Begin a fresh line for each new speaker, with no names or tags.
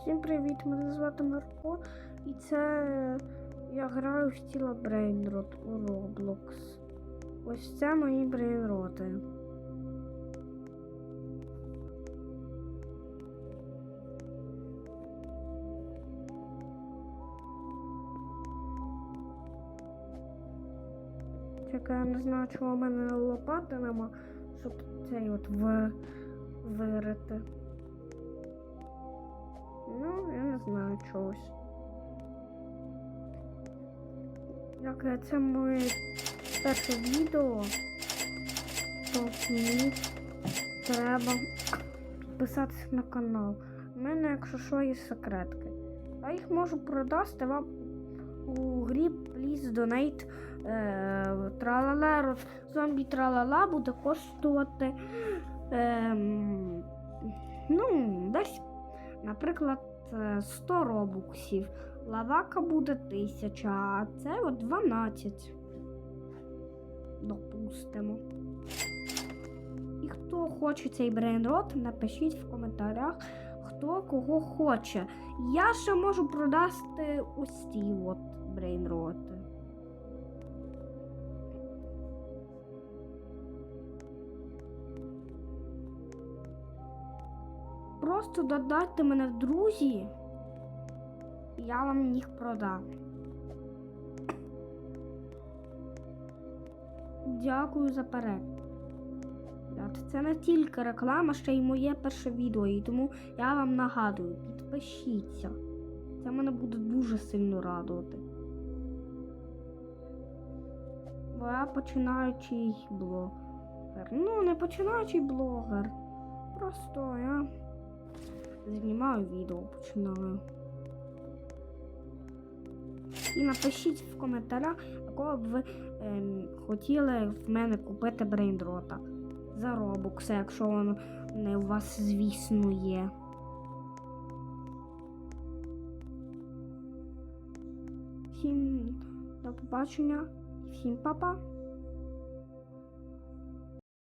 Всім привіт! Мене звати Марко, і це я граю в тіло Брейнрот у Roblox. Ось це мої брейнроти. Чекай, я не знаю, чого в мене лопати нема, щоб цей от в... вирити. Ну, я не знаю чогось. Як е, це моє перше відео, то мені треба підписатися на канал. У мене, якщо що, є секретки. А їх можу продасти вам у грі Please Donate е, Тралалеро. Зомбі Тралала буде коштувати ем, ну, десь Наприклад, е, 100 робуксів. Лавака буде 1000, а це от 12. Допустимо. І хто хоче цей брейнрот, напишіть в коментарях, хто кого хоче. Я ще можу продасти ось ці от брейнроти. Просто додайте мене в друзі, я вам їх продам. Дякую за перегляд. Це не тільки реклама, ще й моє перше відео, і тому я вам нагадую, підпишіться. Це мене буде дуже сильно радувати. Бо я починаючий блогер. Ну, не починаючий блогер. Просто я знімаю відео, починаю. І напишіть в коментарях, якого б ви ем, хотіли в мене купити брейндрота за робокси, якщо воно не у вас, звісно, є. Всім до побачення всім па-па!